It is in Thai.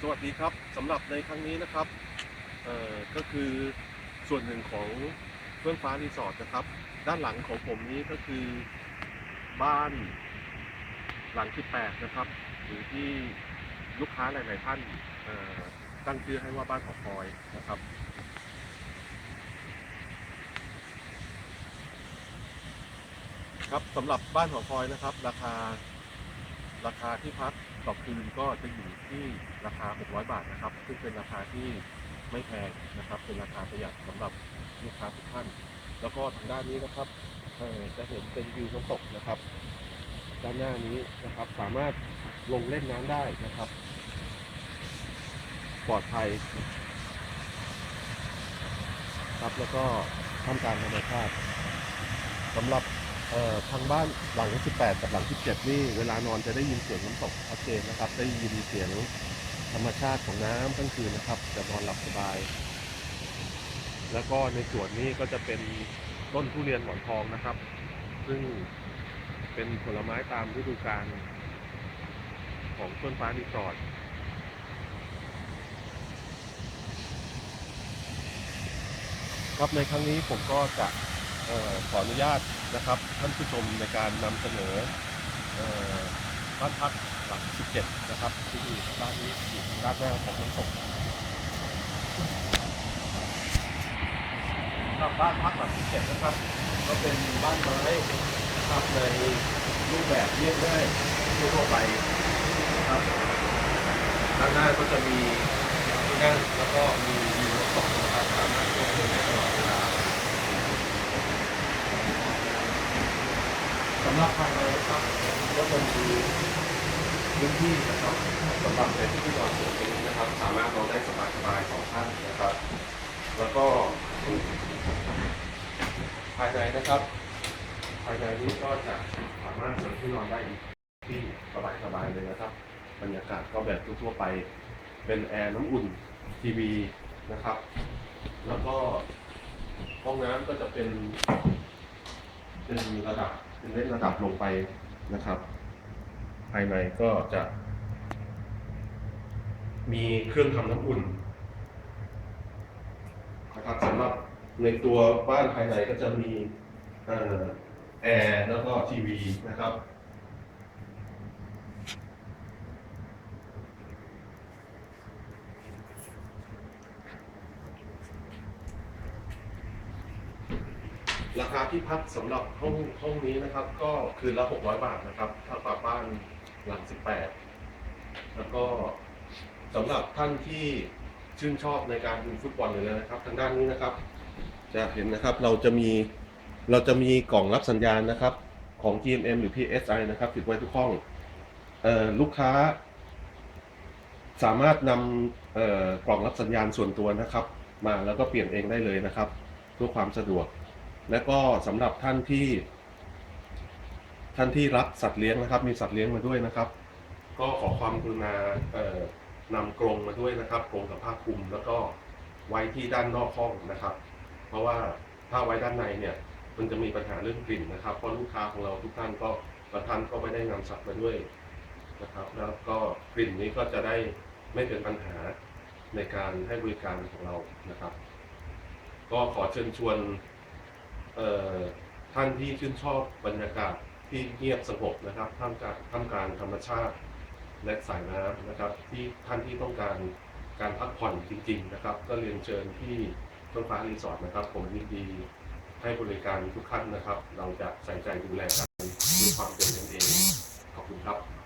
สวัสดีครับสำหรับในครั้งนี้นะครับเอ่อก็คือส่วนหนึ่งของเฟื่องฟ้ารีสอร์ทนะครับ ด้านหลังของผมนี้ก็คือบ้านหลังที่8นะครับ หรือที่ลูกค้าหลาย ๆ ท่านเอ่อตั้งชื่อให้ว่าบ้านหอคอยนะครับ ครับสำหรับบ้านหอคอยนะครับ ราคาราคาที่พัก ต่อคืนก็จะอยู่ที่ราคา 600 บาทนะครับ ซึ่งเป็นราคาที่ไม่แพงนะครับ เป็นราคาประหยัดสำหรับลูกค้าทุกท่าน แล้วก็ทางด้านนี้นะครับจะเห็นเป็นวิวน้ำตกนะครับ ด้านหน้านี้นะครับสามารถลงเล่นน้ำได้นะครับ ปลอดภัยครับแล้วก็ท่ากางธรรมชาติสำหรับ เอ่อทางบ้านหลัง 18 กับหลัง 17 นี่เวลานอนจะได้ยินเสียงน้ำตกชัดเจนนะครับ ได้ยินเสียงธรรมชาติของน้ำทั้งคืนนะครับ จะนอนหลับสบาย แล้วก็ในส่วนนี้ก็จะเป็นต้นทุเรียนหมอนทองนะครับ ซึ่งเป็นผลไม้ตามฤดูกาลของต้นฟ้ารีสอร์ทครับในครั้งนี้ผมก็จะ ขออนุญาตนะครับท่านผู้ชมในการนำเสนอบ้านพักหลัง 17 นะครับ ที่อยู่ด้านนี้อยู่ด้านหน้าของน้ำตกครับบ้านพักหลัง 17 นะครับ ก็เป็นบ้านไม้นะครับในรูปแบบเรียบง่ายทั่วไปนะครับด้านหน้าก็จะมีที่นั่งแล้วก็มีวิวน้ำตกนะครับสามารถชมได้ตลอดเวลา สำห รับภายในะครับก็จะมีพื้นที่นะครับสำหรับในที่ที่นอนส่วนนี้นะครับ สามารถนอนได้สบายๆสองท่านนะครับ แล้วก็ภายในนะครับ ภายในนี้ก็จะสามารถเสริมที่นอนได้อีกที่สบายๆเลยนะครับ บรรยากาศก็แบบทั่วๆไป เป็นแอร์น้ำอุ่นทีวีนะครับ แล้วก็ห้องน้ำก็จะเป็น เป็นระดับ เป็นเล่นระดับลงไปนะครับ ภายในก็จะ มีเครื่องทำน้ำอุ่นนะครับสำหรับในตัวบ้านภายในก็จะมีแอร์แล้วก็ทีวีนะครับ ราคาที่พักสำหรับห้องห้องนี้นะครับ ก็คืนละ 600 บาทนะครับ ถ้าฝากบ้านหลัง 18 แล้วก็สำหรับท่านที่ชื่นชอบในการดูฟุตบอลเลยนะครับ ทางด้านนี้นะครับ จะเห็นนะครับเราจะมีเราจะมีกล่องรับสัญญาณนะครับ ของ GMM หรือ PSI นะครับติดไว้ทุกห้องเอ่อลูกค้า สามารถนำเอ่อกล่องรับสัญญาณส่วนตัวนะครับ มาแล้วก็เปลี่ยนเองได้เลยนะครับเพื่อความสะดวก และก็สำหรับท่านที่ ท่านที่รักสัตว์เลี้ยงนะครับ มีสัตว์เลี้ยงมาด้วยนะครับ ก็ขอความกรุณาเอ่อนำกรงมาด้วยนะครับกรงกับผ้าคลุมแล้วก็ไว้ที่ด้านนอกห้องนะครับ เพราะว่าถ้าไว้ด้านในเนี่ย มันจะมีปัญหาเรื่องกลิ่นนะครับเพราะลูกค้าของเราทุกท่านก็บางท่านก็ไม่ได้นำสัตว์มาด้วยนะครับ แล้วก็กลิ่นนี้ก็จะได้ไม่เป็นปัญหาในการให้บริการของเรานะครับ ก็ขอเชิญชวน ท่านที่ชื่นชอบบรรยากาศที่เงียบสงบนะครับท่ามกลางท่ามกลางธรรมชาติและสายน้ำนะครับ ที่ท่านที่ต้องการการพักผ่อนจริง ๆ นะครับ ก็เรียนเชิญที่ต้นฟ้ารีสอร์ทนะครับ ผมยินดีให้บริการทุกท่านนะครับ เราจะใส่ใจดูแลกันด้วยความเป็นกันเองขอบคุณครับ